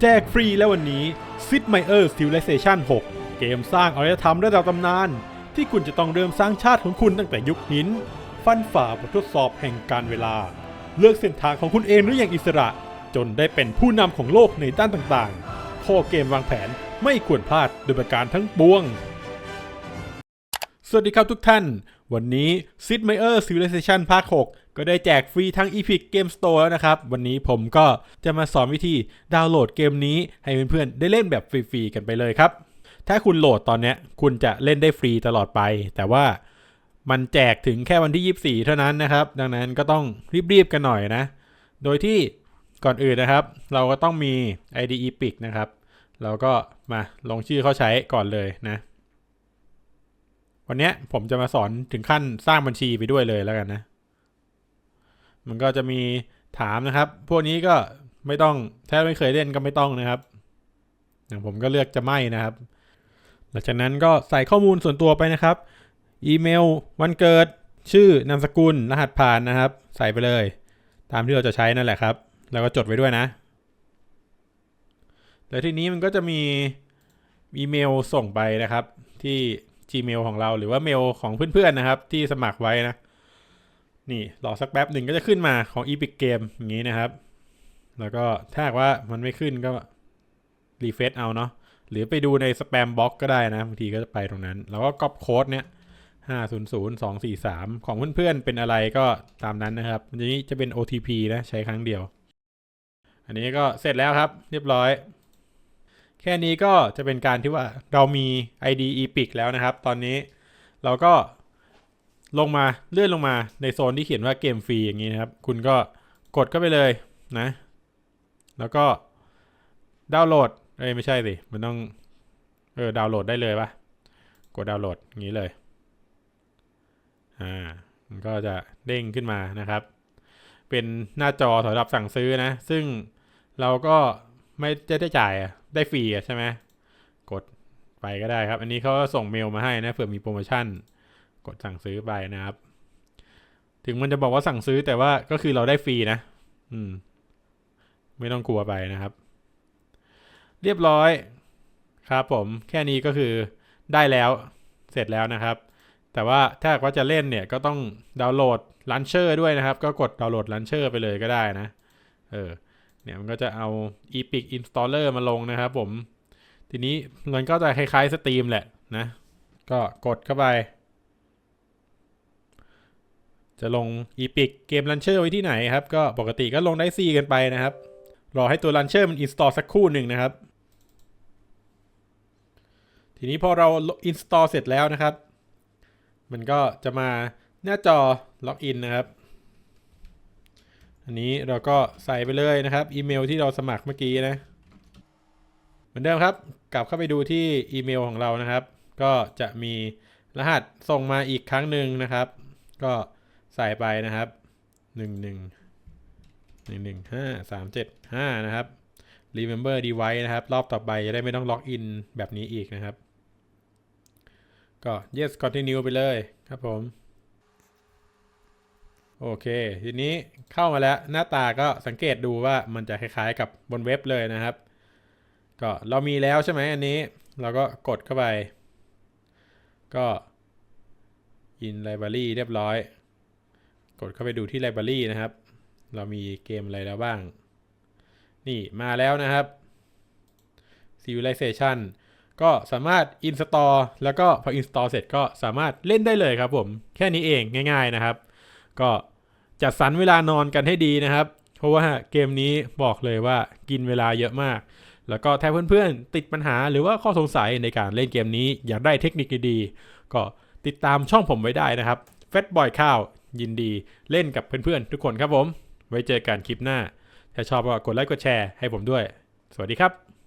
แจกฟรีแล้ววันนี้ s i d m e i e r Civilization 6 เกมสร้างอารยธรรมระดับตำนาน ที่คุณจะต้องเริ่มสร้างชาติของคุณตั้งแต่ยุคหิน ฟันฝ่าบททดสอบแห่งการเวลา เลือกเส้นทางของคุณเองหรืออย่างอิสระ จนได้เป็นผู้นำของโลกในด้านต่างๆ ข้อเกมวางแผนไม่ควรพลาดโดยประการทั้งปวง สวัสดีครับทุกท่าน วันนี้ Sid Meier Civilization ภาค 6 ก็ได้แจกฟรีทั้ง Epic Game Store แล้วนะครับ วันนี้ผมก็จะมาสอนวิธีดาวน์โหลดเกมนี้ให้เพื่อนๆได้เล่นแบบฟรีๆกันไปเลยครับ ถ้าคุณโหลดตอนนี้คุณจะเล่นได้ฟรีตลอดไป แต่ว่ามันแจกถึงแค่วันที่ 24 เท่านั้นนะครับ ดังนั้นก็ต้องรีบๆกันหน่อยนะ โดยที่ก่อนอื่นนะครับ เราก็ต้องมี ID Epic นะครับ เราก็มาลงชื่อเข้าใช้ก่อนเลยนะ วันนี้ผมจะมาสอนถึงขั้นสร้างบัญชีไปด้วยเลยแล้วกันนะ มันก็จะมีถามนะครับ พวกนี้ก็ไม่ต้องถ้าไม่เคยเล่นก็ไม่ต้องนะครับอย่างผมก็เลือกจะไม่นะครับ หลังจากนั้นก็ใส่ข้อมูลส่วนตัวไปนะครับ อีเมล วันเกิด ชื่อนามสกุล รหัสผ่านนะครับ ใส่ไปเลย ตามที่เราจะใช้นั่นแหละครับ แล้วก็จดไว้ด้วยนะ แล้วทีนี้มันก็จะมีอีเมลส่งไปนะครับ ที่ Gmail ของเราหรือว่าเมลของเพื่อนๆนะครับ ที่สมัครไว้นะ นี่รอสักแป๊บหนึ่งก็จะขึ้นมาของ Epic Game อย่างนี้นะครับ แล้วก็ถ้าหากว่ามันไม่ขึ้นก็รีเฟซเอาเนาะหรือไปดูในสแปมบ็อกก็ได้นะบางทีก็จะไปตรงนั้น แล้วก็ก๊อปโค้ดเนี้ยห้าศูนย์ศูนย์สองสี่สามของเพื่อนๆเป็นอะไรก็ตามนั้นนะครับอันนี้จะเป็น OTP นะใช้ครั้งเดียว อันนี้ก็เสร็จแล้วครับ เรียบร้อย แค่นี้ก็จะเป็นการที่ว่าเรามี ID Epic แล้วนะครับ ตอนนี้เราก็ลงมาเลื่อนลงมาในโซนที่เขียนว่าเกมฟรีอย่างนี้นะครับ คุณก็กดเข้าไปเลยนะ แล้วก็ดาวน์โหลดเอ้ยไม่ใช่สิมันต้องเออดาวน์โหลดได้เลยปะกดดาวน์โหลดอย่างนี้เลยอ่ามันก็จะเด้งขึ้นมานะครับ เป็นหน้าจอสำหรับสั่งซื้อนะ ซึ่งเราก็ ไม่จะได้จ่ายอะได้ฟรีอะใช่ไหมกดไปก็ได้ครับ อันนี้เขาส่งเมลมาให้นะเผื่อมีโปรโมชั่น กดสั่งซื้อไปนะครับ ถึงมันจะบอกว่าสั่งซื้อแต่ว่าก็คือเราได้ฟรีนะ อืม ไม่ต้องกลัวไปนะครับ เรียบร้อยครับผมแค่นี้ก็คือได้แล้วเสร็จแล้วนะครับ แต่ว่าถ้ากว่าจะเล่นเนี่ยก็ต้องดาวน์โหลดลันเชอร์ด้วยนะครับ ก็กดดาวน์โหลดลันเชอร์ไปเลยก็ได้นะ เออ เนี่ยมันก็จะเอา Epic Installer มาลงนะครับผม ทีนี้มันก็จะคล้ายๆ Steam แหละนะ ก็กดเข้าไป จะลง Epic Game Launcher ไว้ที่ไหนครับ ก็ปกติก็ลงได้ C กันไปนะครับ รอให้ตัว Launcher มัน install สักครู่หนึ่งนะครับ ทีนี้พอเรา install เสร็จแล้วนะครับ มันก็จะมาหน้าจอล็อกอินนะครับ อันนี้เราก็ใส่ไปเลยนะครับ อีเมลที่เราสมัครเมื่อกี้นะ เหมือนเดิมครับ กลับเข้าไปดูที่อีเมลของเรานะครับ ก็จะมีรหัสส่งมาอีกครั้งหนึ่งนะครับ ก็ใส่ไปนะครับหนึ่งหนึ่งหนึ่งหนึ่งห้าสามเจ็ดห้านะครับ remember device นะครับ รอบต่อไปจะได้ไม่ต้องล็อกอินแบบนี้อีกนะครับ ก็ yes continue ไปเลยครับผม โอเค ทีนี้เข้ามาแล้วหน้าตาก็สังเกตดูว่ามันจะคล้ายๆกับบนเว็บเลยนะครับ ก็เรามีแล้วใช่ไหมอันนี้ เราก็กดเข้าไป ก็ in library เรียบร้อย กดเข้าไปดูที่ library นะครับ เรามีเกมอะไรแล้วบ้าง นี่มาแล้วนะครับ civilization ก็สามารถ install แล้วก็พอ install เสร็จก็สามารถเล่นได้เลยครับผม แค่นี้เองง่าย ๆนะครับ ก็ จัดสรรเวลานอนกันให้ดีนะครับ เพราะว่าเกมนี้บอกเลยว่ากินเวลาเยอะมาก แล้วก็ถ้าเพื่อนๆ ติดปัญหาหรือว่าข้อสงสัยในการเล่นเกมนี้อยากได้เทคนิคดีๆก็ติดตามช่องผมไว้ได้นะครับเฟสบอยข้าวยินดีเล่นกับเพื่อนๆ ทุกคนครับผม ไว้เจอกันคลิปหน้า ถ้าชอบก็กดไลค์กดแชร์ให้ผมด้วย สวัสดีครับ